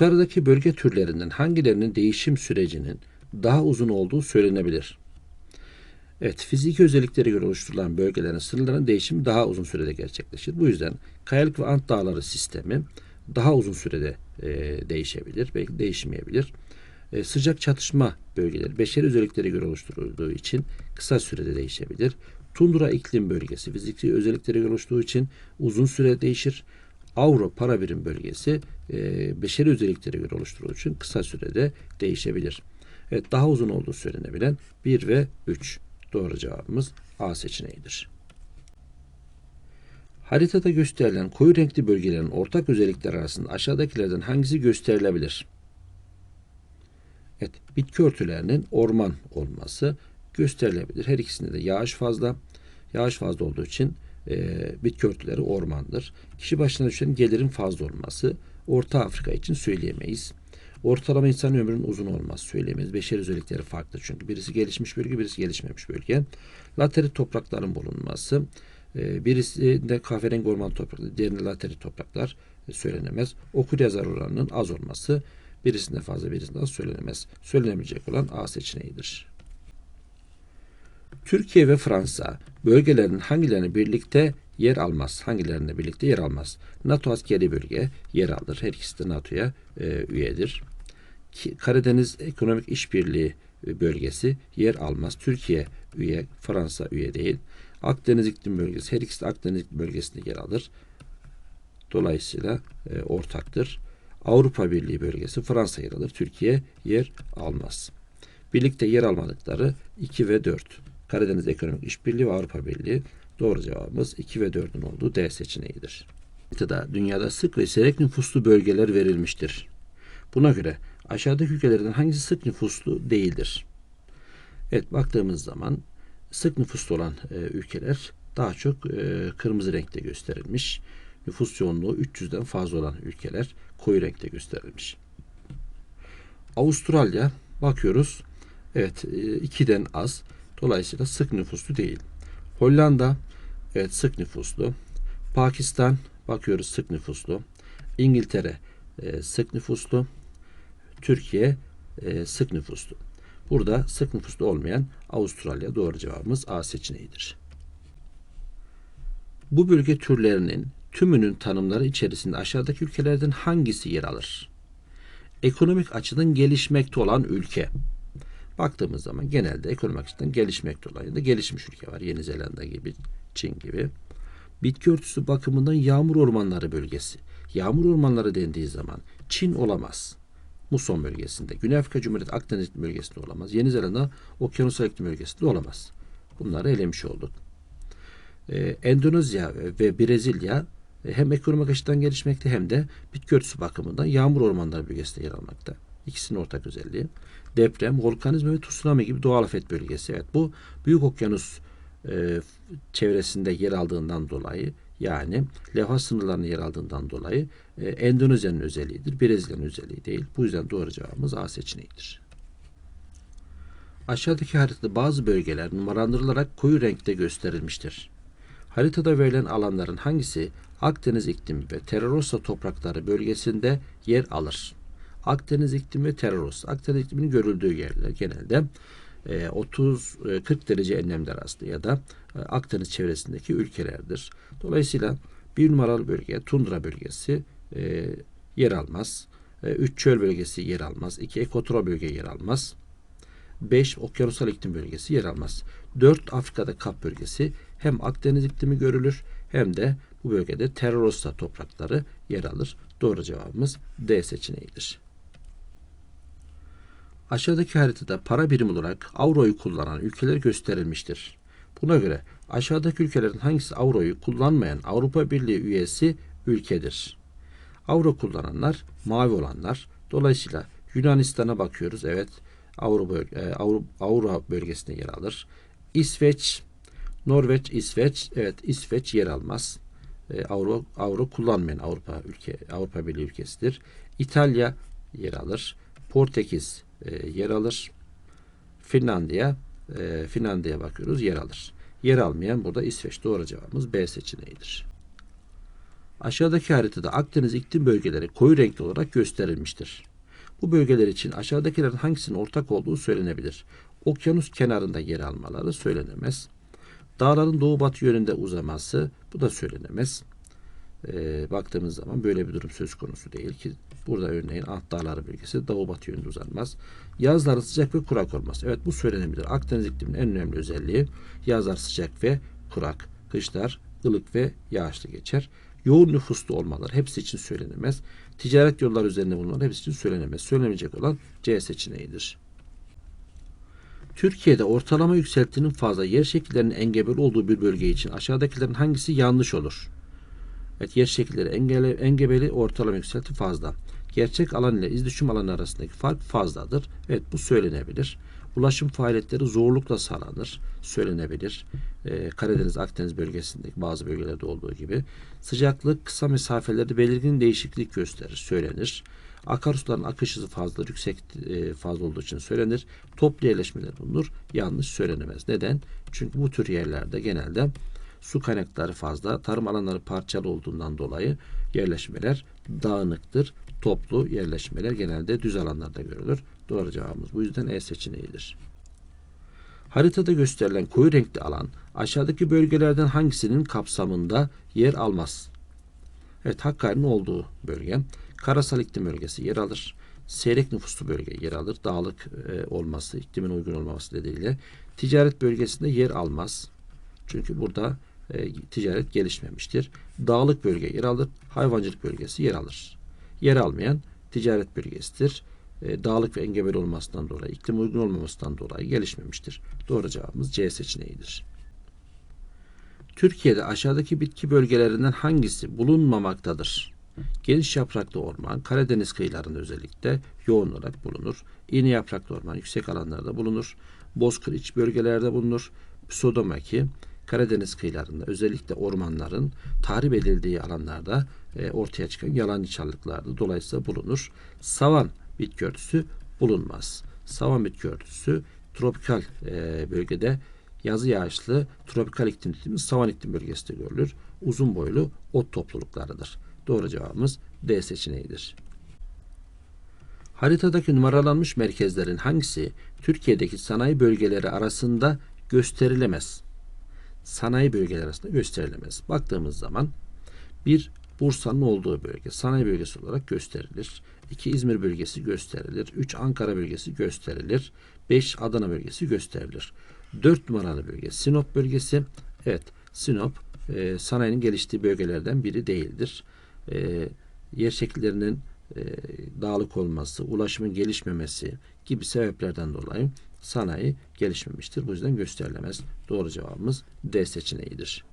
Yukarıdaki bölge türlerinden hangilerinin değişim sürecinin daha uzun olduğu söylenebilir? Evet, fiziki özelliklere göre oluşturulan bölgelerin sınırların değişimi daha uzun sürede gerçekleşir. Bu yüzden kayalık ve ant dağları sistemi daha uzun sürede e, değişebilir, belki değişmeyebilir. E, sıcak çatışma bölgeleri beşeri özelliklere göre oluşturulduğu için kısa sürede değişebilir. Tundra iklim bölgesi fiziki özelliklere göre oluştuğu için uzun süre değişir. Avro para birim bölgesi e, beşeri özelliklere göre oluşturulduğu için kısa sürede değişebilir. Evet daha uzun olduğu söylenebilen 1 ve 3. Doğru cevabımız A seçeneğidir. Haritada gösterilen koyu renkli bölgelerin ortak özellikleri arasında aşağıdakilerden hangisi gösterilebilir? Evet, bitki örtülerinin orman olması gösterilebilir. Her ikisinde de yağış fazla. Yağış fazla olduğu için bitki örtüleri ormandır. Kişi başına düşen gelirin fazla olması Orta Afrika için söyleyemeyiz. Ortalama insan ömrünün uzun olması söyleyemeyiz. Beşeri özellikleri farklı çünkü birisi gelişmiş bölge, birisi gelişmemiş bölge. Laterit toprakların bulunması, e, birisinde kahverengi orman toprakları, diğerinde laterit topraklar e, söylenemez. Okur yazar oranının az olması, birisinde fazla birisinde az söylenemez. Söylenemeyecek olan A seçeneğidir. Türkiye ve Fransa bölgelerin hangilerini birlikte yer almaz? Hangilerinde birlikte yer almaz? NATO askeri bölge yer alır. Her ikisi de NATO'ya e, üyedir. Ki, Karadeniz Ekonomik İşbirliği bölgesi yer almaz. Türkiye üye, Fransa üye değil. Akdeniz İklim Bölgesi her ikisi de Akdeniz İklim Bölgesi'nde yer alır. Dolayısıyla e, ortaktır. Avrupa Birliği bölgesi Fransa yer alır. Türkiye yer almaz. Birlikte yer almadıkları 2 ve 4. Karadeniz Ekonomik İşbirliği ve Avrupa Birliği. Doğru cevabımız 2 ve 4'ün olduğu D seçeneğidir. Haritada dünyada sık ve seyrek nüfuslu bölgeler verilmiştir. Buna göre aşağıdaki ülkelerden hangisi sık nüfuslu değildir? Evet baktığımız zaman sık nüfuslu olan e, ülkeler daha çok e, kırmızı renkte gösterilmiş. Nüfus yoğunluğu 300'den fazla olan ülkeler koyu renkte gösterilmiş. Avustralya bakıyoruz. Evet 2'den az. Dolayısıyla sık nüfuslu değil. Hollanda evet sık nüfuslu. Pakistan bakıyoruz sık nüfuslu. İngiltere e, sık nüfuslu. Türkiye e, sık nüfuslu. Burada sık nüfuslu olmayan Avustralya doğru cevabımız A seçeneğidir. Bu bölge türlerinin tümünün tanımları içerisinde aşağıdaki ülkelerden hangisi yer alır? Ekonomik açıdan gelişmekte olan ülke. Baktığımız zaman genelde ekonomik açıdan gelişmekte olan ya da gelişmiş ülke var. Yeni Zelanda gibi, Çin gibi. Bitki örtüsü bakımından yağmur ormanları bölgesi. Yağmur ormanları dendiği zaman Çin olamaz. Muson bölgesinde. Güney Afrika Cumhuriyeti Akdeniz bölgesinde olamaz. Yeni Zelanda Okyanusal iklim bölgesinde olamaz. Bunları elemiş olduk. Ee, Endonezya ve Brezilya e, hem ekonomik açıdan gelişmekte hem de bitki örtüsü bakımından yağmur ormanları bölgesinde yer almakta. İkisinin ortak özelliği. Deprem, volkanizma ve tsunami gibi doğal afet bölgesi. Evet bu Büyük Okyanus e, çevresinde yer aldığından dolayı yani levha sınırlarının yer aldığından dolayı e, Endonezya'nın özelliğidir. Brezilya'nın özelliği değil. Bu yüzden doğru cevabımız A seçeneğidir. Aşağıdaki haritada bazı bölgeler numaralandırılarak koyu renkte gösterilmiştir. Haritada verilen alanların hangisi Akdeniz iklimi ve Terrarossa toprakları bölgesinde yer alır? Akdeniz iklimi ve Terrarossa. Akdeniz ikliminin görüldüğü yerler genelde 30-40 derece enlemler arasında ya da e, Akdeniz çevresindeki ülkelerdir. Dolayısıyla bir numaralı bölge tundra bölgesi e, yer almaz. 3 çöl bölgesi yer almaz. 2 ekvatora bölge yer almaz. 5 okyanusal iklim bölgesi yer almaz. 4 Afrika'da kap bölgesi hem Akdeniz iklimi görülür hem de bu bölgede Terrarossa toprakları yer alır. Doğru cevabımız D seçeneğidir. Aşağıdaki haritada para birimi olarak avroyu kullanan ülkeler gösterilmiştir. Buna göre aşağıdaki ülkelerin hangisi avroyu kullanmayan Avrupa Birliği üyesi ülkedir? Avro kullananlar mavi olanlar. Dolayısıyla Yunanistan'a bakıyoruz. Evet bölge, e, Avro bölgesinde yer alır. İsveç, Norveç, İsveç. Evet İsveç yer almaz. E, Avro, Avro kullanmayan Avrupa ülke Avrupa Birliği ülkesidir. İtalya yer alır. Portekiz e, yer alır. Finlandiya e, Finlandiya bakıyoruz yer alır. Yer almayan burada İsveç doğru cevabımız B seçeneğidir. Aşağıdaki haritada Akdeniz iklim bölgeleri koyu renkli olarak gösterilmiştir. Bu bölgeler için aşağıdakilerin hangisinin ortak olduğu söylenebilir. Okyanus kenarında yer almaları söylenemez. Dağların doğu batı yönünde uzaması bu da söylenemez. Ee, baktığımız zaman böyle bir durum söz konusu değil ki burada örneğin Ant Dağları bölgesi doğu batı yönünde uzanmaz. Yazları sıcak ve kurak olması. Evet bu söylenebilir. Akdeniz ikliminin en önemli özelliği yazlar sıcak ve kurak. Kışlar ılık ve yağışlı geçer. Yoğun nüfuslu olmaları hepsi için söylenemez. Ticaret yolları üzerinde bulunmaları hepsi için söylenemez. Söylenemeyecek olan C seçeneğidir. Türkiye'de ortalama yükseltinin fazla yer şekillerinin engebeli olduğu bir bölge için aşağıdakilerin hangisi yanlış olur? Evet yer şekilleri engele, engebeli ortalama yükselti fazla. Gerçek alan ile iz düşüm alanı arasındaki fark fazladır. Evet bu söylenebilir. Ulaşım faaliyetleri zorlukla sağlanır. Söylenebilir. Ee, Karadeniz, Akdeniz bölgesindeki bazı bölgelerde olduğu gibi. Sıcaklık kısa mesafelerde belirgin değişiklik gösterir. Söylenir. Akarsuların akış hızı fazla yüksek e, fazla olduğu için söylenir. Toplu yerleşmeler bulunur. Yanlış söylenemez. Neden? Çünkü bu tür yerlerde genelde su kaynakları fazla, tarım alanları parçalı olduğundan dolayı yerleşmeler dağınıktır. Toplu yerleşmeler genelde düz alanlarda görülür. Doğru cevabımız bu yüzden E seçeneğidir. Haritada gösterilen koyu renkli alan aşağıdaki bölgelerden hangisinin kapsamında yer almaz? Evet Hakkari'nin olduğu bölge. Karasal iklim bölgesi yer alır. Seyrek nüfuslu bölge yer alır. Dağlık e, olması, iklimin uygun olmaması nedeniyle. Ticaret bölgesinde yer almaz. Çünkü burada e, ticaret gelişmemiştir. Dağlık bölge yer alır. Hayvancılık bölgesi yer alır. Yer almayan ticaret bölgesidir. E, dağlık ve engebeli olmasından dolayı, iklim uygun olmamasından dolayı gelişmemiştir. Doğru cevabımız C seçeneğidir. Türkiye'de aşağıdaki bitki bölgelerinden hangisi bulunmamaktadır? Geniş yapraklı orman, Karadeniz kıyılarında özellikle yoğun olarak bulunur. İğne yapraklı orman yüksek alanlarda bulunur. Bozkır iç bölgelerde bulunur. Sodomaki, Karadeniz kıyılarında özellikle ormanların tahrip edildiği alanlarda e, ortaya çıkan yalancı çalılıklarda dolayısıyla bulunur. Savan bitki örtüsü bulunmaz. Savan bitki örtüsü tropikal e, bölgede yazı yağışlı tropikal iklim dediğimiz savan iklim bölgesinde görülür. Uzun boylu ot topluluklarıdır. Doğru cevabımız D seçeneğidir. Haritadaki numaralanmış merkezlerin hangisi Türkiye'deki sanayi bölgeleri arasında gösterilemez? Sanayi bölgeleri arasında gösterilemez. Baktığımız zaman bir Bursa'nın olduğu bölge sanayi bölgesi olarak gösterilir. 2 İzmir bölgesi gösterilir. 3 Ankara bölgesi gösterilir. 5 Adana bölgesi gösterilir. 4 numaralı bölge Sinop bölgesi. Evet Sinop e, sanayinin geliştiği bölgelerden biri değildir. E, yer şekillerinin e, dağlık olması, ulaşımın gelişmemesi gibi sebeplerden dolayı sanayi gelişmemiştir. Bu yüzden gösterilemez. Doğru cevabımız D seçeneğidir.